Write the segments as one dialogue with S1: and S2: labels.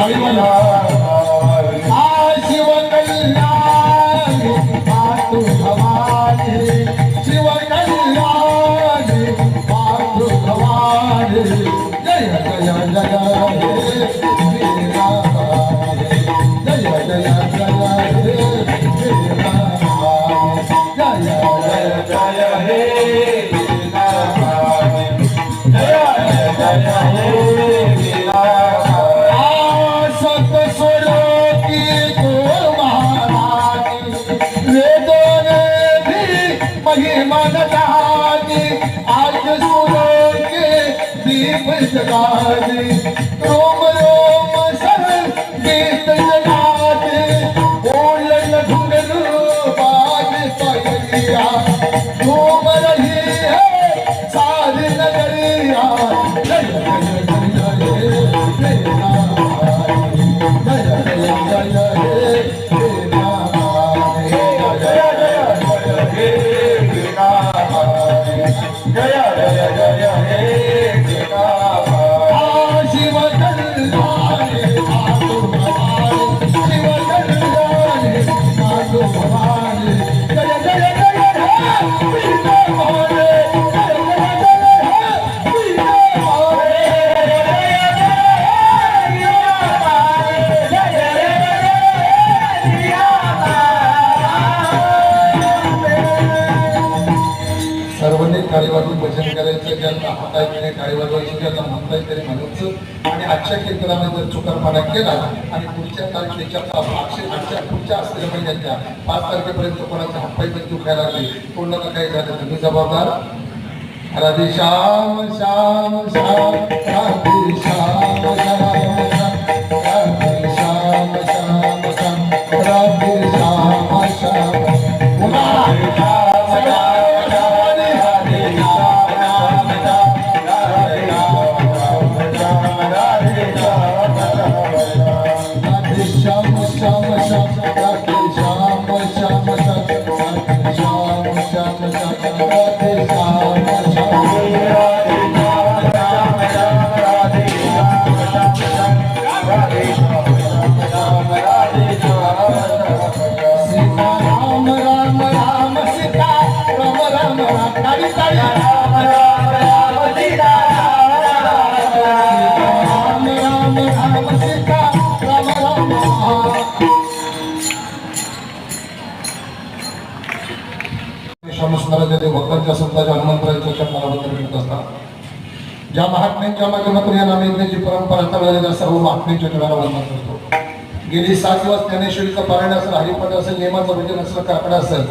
S1: Everyone जगा टाळी वाजवून भजन करायचं ज्यांना हाताय तरी टाळी वाजवायची ज्यांना म्हणताय तरी म्हणायचं आणि आजच्या क्षेत्रामध्ये जर चुकारपणा केला आणि पुढच्या तारखेच्या आठशे आजच्या पुढच्या असलेल्या महिन्याच्या पाच तारखेपर्यंत कोणाच्या हातपाय पण दुखायला लागले कोणाला काही झालं तुम्ही जबाबदार? राधे श्याम श्याम श्याम राधे श्याम श्याम श्याम. ते भक्तांच्या संतांच्या हनुमंतरायांच्या चरणाबद्दल वंदन असतात. ज्या महात्म्यांच्या माध्यमातून या नामयज्ञाची परंपरा चालवलेल्या सर्व महात्म्यांच्या चरणाला वंदन करतो. गेली सात दिवस ज्ञानेश्वरीचं पारायण असेल हरिपद असेल नियमाचं भजन असेल काकडा असेल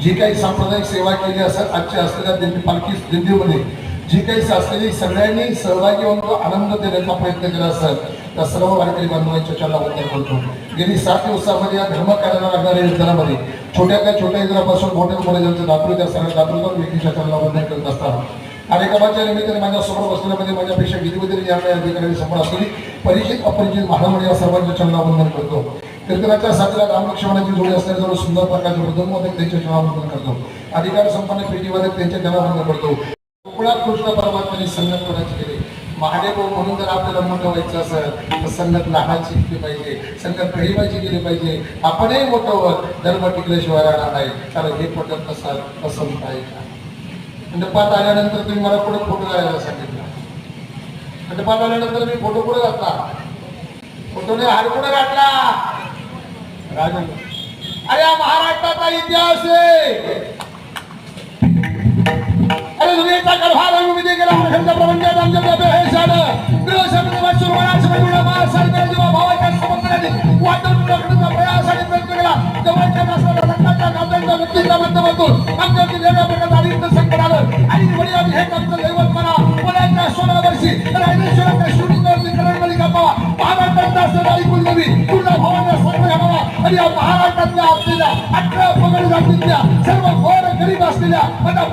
S1: जी काही सांप्रदायिक सेवा केली असेल आजच्या असलेल्या दिंडी पालखी दिंडीमध्ये जी काही असलेली सगळ्यांनी सहभागी होऊन आनंद देण्याचा प्रयत्न केला असेल त्या सर्व वारकरी बांधवांच्या चरणाबद्दल बोलतो गेली सात दिवसामध्ये या धर्मकार्याला लागणाऱ्या योजनामध्ये छोट्यातल्या छोट्या इंद्रापासून मोठ्या मोठ्या दातृ त्या सगळ्या दातृत्व व्यक्तीच्या चरणाबद्दल करत असतात. कार्यक्रमाच्या निमित्ताने माझ्यासमोर बसण्यामध्ये माझ्यापेक्षा विधिवधी न्याय अधिकाऱ्यांनी समोर असलेली परिचित अपरिचित महामंडळ या सर्वांच्या चरणावंदन करतो. कीर्तनाच्या साथीला रामलक्ष्मणाची जोडी असणारे जवळ सुंदर प्रकारचे वृद्धमध्ये त्यांच्या चरणावंदन करतो. अधिकार संपन्न पेटीमध्ये त्यांच्या चरणावंदन करतो. कोकणात कृष्ण परमात्म्याने संगत कोणाची केली. महादेव म्हणून जर आपल्याला मोठं व्हायचं असेल तर संगत लहानाची केली पाहिजे संगत गरीबाची गेली पाहिजे. आपणही मोठं धर्म टिकल्याशिवाय राहणार नाही. कारण हे पटत नसाल पसंत आहे का मंडपात आल्यानंतर तुम्ही मला पुढे फोटो जायला सांगितलं. मंडपात आल्यानंतर मी फोटो पुढे घातला. फोटोने हार पुढे घातला. राजन अरे महाराष्ट्राचा इतिहास आहे. अरे तुम्ही एकदा रंग विधी केला प्रथमच्या प्रपंचात आमच्या डबे हे झालं. वाचून वनात समजून जेव्हा भावाच्या वाटून टाकण्याचा प्रयास आणि प्रयत्न केला जवळच्या नसलेल्या नात्यांच्या व्यक्तीच्या माध्यमातून आदित्य संकट आलं. आणि वडील आम्ही हे आमचं दैवत म्हणा वयाच्या सोळा वर्षी रायमेश्वराच्या शूटिंगवरती करणबली कापावा महाराष्ट्रातल्या सदाई कुलदेवी. तुळजा सर्व आणि या महाराष्ट्रातल्या असलेल्या अठरा पगड जातीतल्या सर्व घोर गरीब असलेल्या आता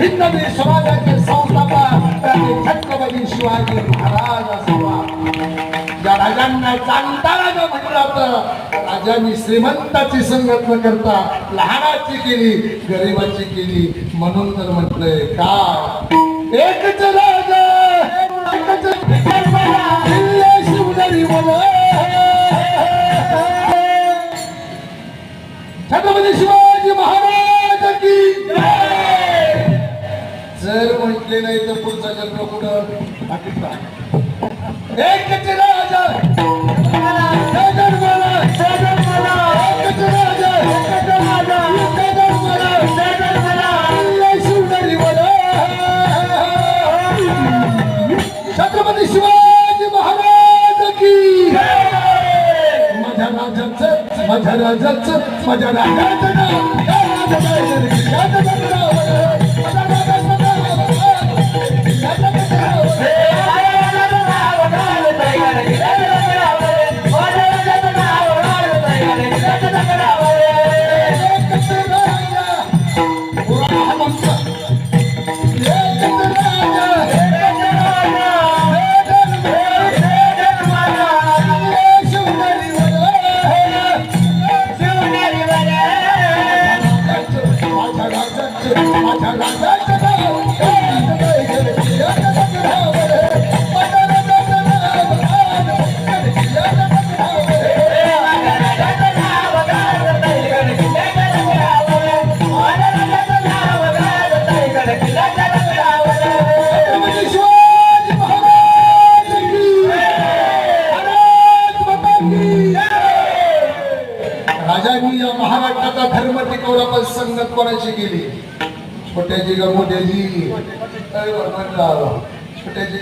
S1: हिंदवी समाजाचे संस्थापक छत्रपती शिवाजी महाराज असावा. राजांना राजा म्हटलं राजांनी श्रीमंताची संगत न करता लहानाची केली गरिबाची केली. म्हणून तर म्हटलंय काय? एकच राजा छत्रपती शिवाजी महाराज! जर नाही तर पुढचा जन्म कुठं? पाकिस्तान. एकच राजा राजा राजा छत्रपती शिवाजी महाराज की माझ्या राजाचं माझ्या राजाचं माझ्या राजाचं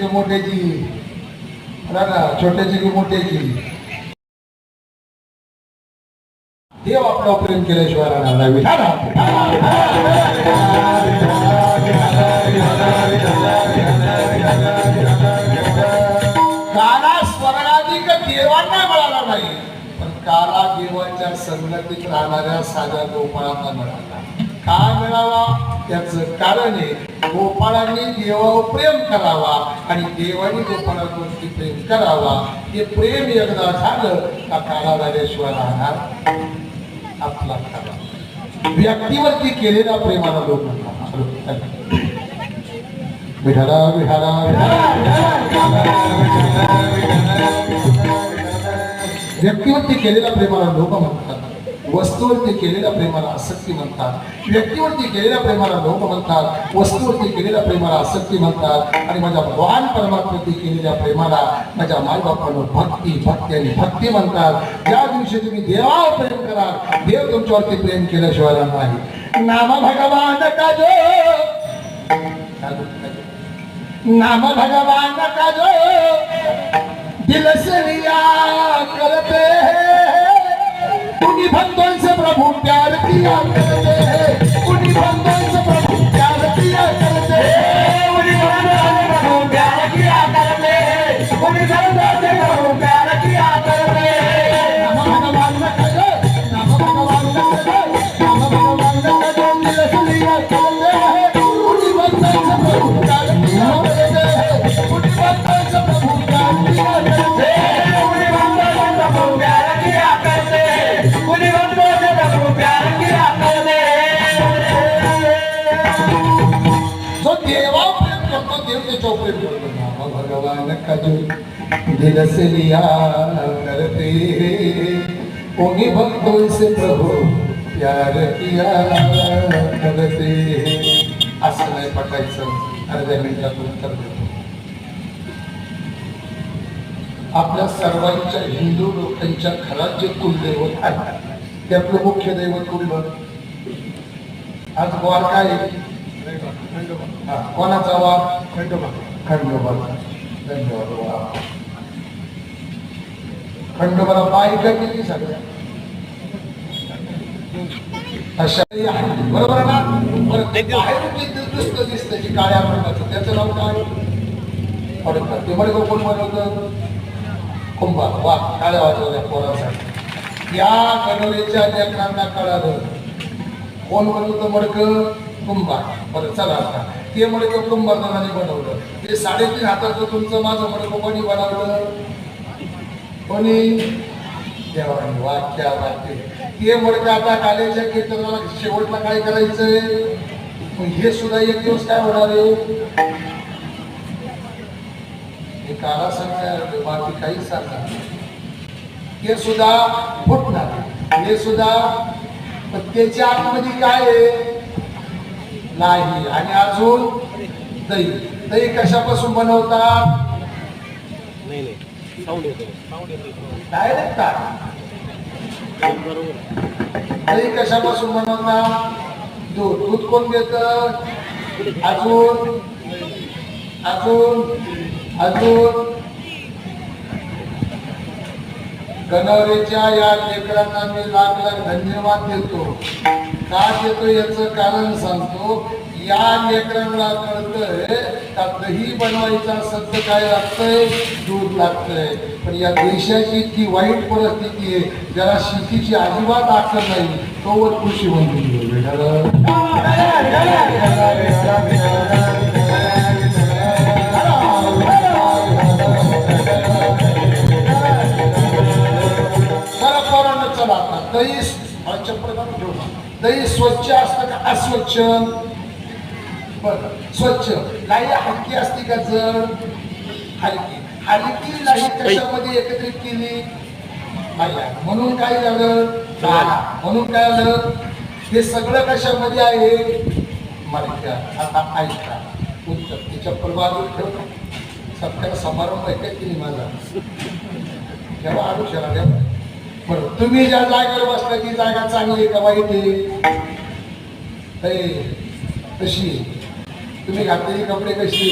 S1: की मोठ्याची राणा छोट्याची की मोठ्याची देव आपला प्रेम केल्याशिवाय राहणार काला स्वर्गाधिक देवांना मिळाला नाही. पण काला देवाच्या संगतीत राहणाऱ्या साध्या गोपाळांना मिळाला. का मिळाला? त्याचं कारण आहे गोपाळांनी देवावर प्रेम करावा आणि देवानी गोपाळांवरती प्रेम करावा हे प्रेम एकदा झालं का काला झाल्याशिवाय राहणार आपला काला व्यक्तीवरती केलेला प्रेमाला लोक म्हणतात विठाला विठाला व्यक्तीवरती केलेला प्रेमाला लोक म्हणतात वस्तूवरती केलेल्या प्रेमाला आसक्ती म्हणतात. व्यक्तीवरती केलेल्या प्रेमाला लोक म्हणतात. वस्तूवरती केलेल्या प्रेमाला आसक्ती म्हणतात. आणि माझ्या भगवान परमात्म्यावरती केलेल्या प्रेमाला माझ्या मायबापानं भक्ती भक्ती आणि भक्ती म्हणतात. ज्या दिवशी तुम्ही देवावर प्रेम कराल देव तुमच्यावरती प्रेम केल्याशिवाय राहणार नाही. नाम भगवान का जो? नाम भगवान का जो? दिल से करते हैं। उन्हीं बंधन से प्रभु प्यार किया करते हैं। उन्हीं बंधन से प्रभु प्यार किया करते हैं। उन्हीं बंधन से प्रभु प्यार किया करते हैं। उन्हीं बंधन से दिल से लिया करते उन्हीं भक्तों से प्रभु प्यार किया करते असं नाही पटायचं. अर्ध्या मिनिटात उत्तर देतो. आपल्या सर्वांच्या हिंदू लोकांच्या घरात जे कुलदैवत आहे आपलं मुख्य दैवत कुठलं आज वार काय कोणाचा वार? खंडोबा. खंडोबा धन्यवाद वा. खंडोबाला बायका केली सगळ्या बरोबर ना बरं बाहेरून दिसतं जी काळ्या रंगाचं त्याचं नाव काय पडतात ते मडकं कोण बनवतं कुंभा वा काळ्या वाजवल्या पोरासाठी या गणोरीच्या लेखनांना कळालं कोण बनवतं मडकं कुंभा बरं चला आता ते मडकं कुंभारदानाने बनवलं. ते साडेतीन हाताचं तुमचं माझं मडकं कोणी बनवलं. कोणी देवाने वाक्या वाक्य ते मडकं आता कालेच्या कीर्तनाला शेवटला काय करायचंय? हे सुद्धा एक दिवस काय होणार आहे? हे काला सांगणार बाकी काही सांगणार हे सुद्धा फुटणार हे सुद्धा पण त्याच्या आतमध्ये काय आहे? नाही. आणि अजून दही. दही कशापासून बनवतात? डायरेक्ट दही कशापासून बनवतात? दूध. दूध कोण देत? अजून? अजून? अजून? गणवरीच्या या लेकरांना मी लाख लाख धन्यवाद देतो. का देतो याचं कारण सांगतो या लेकरांना कळतंय का दही बनवायचं असेल तर काय लागतंय? दूध लागतंय. पण या देशाची ती वाईट परिस्थिती आहे ज्याला शेतीची अजिबात आखर नाही तोवर कृषी मंत्री चला दही दही स्वच्छ असतं का? अस्वच्छ. बरं. स्वच्छ. लाई हलकी असते का जड हलकी. हलकी लाई कशामध्ये एकत्रित केली. म्हणून काय झालं. म्हणून काय झालं? हे सगळं कशामध्ये आहे? मराठ्या आता ऐका. उत्तर. ती चप्पल बाजूला ठेव सत्कार समारंभ आहे की नाही माझा? तेव्हा आयुष्याला द्या बरं तुम्ही ज्या जागेवर बसला ती जागा चांगली आहे का वाईट आहे? कशी तुम्ही घातलेली कपडे कशी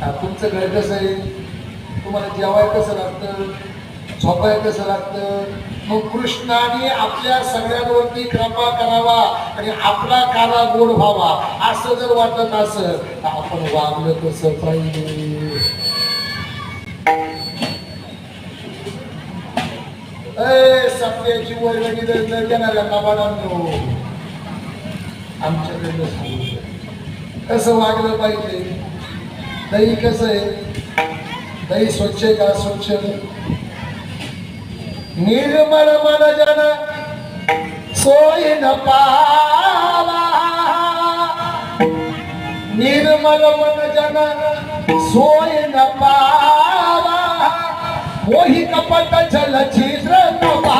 S1: तुमचं घर कसं आहे? तुम्हाला जेवाय कसं लागतं? झोपाय कसं लागतं? मग कृष्णाने आपल्या सगळ्यांवरती कृपा करावा आणि आपला काला गोड व्हावा असं जर वाटत असं तर आपण वागलं कसं पाहिजे. ए सत्याची वर्गणी जर न देणाऱ्या कबाडांनो आमच्याकडनं सांगू कसं वागलं पाहिजे दही कसं आहे दही स्वच्छ आहे का स्वच्छ निर्मळ मन जन सोय न पावा निर्मल मन जन सोय न पावा वही कपट जल छिद्र नवा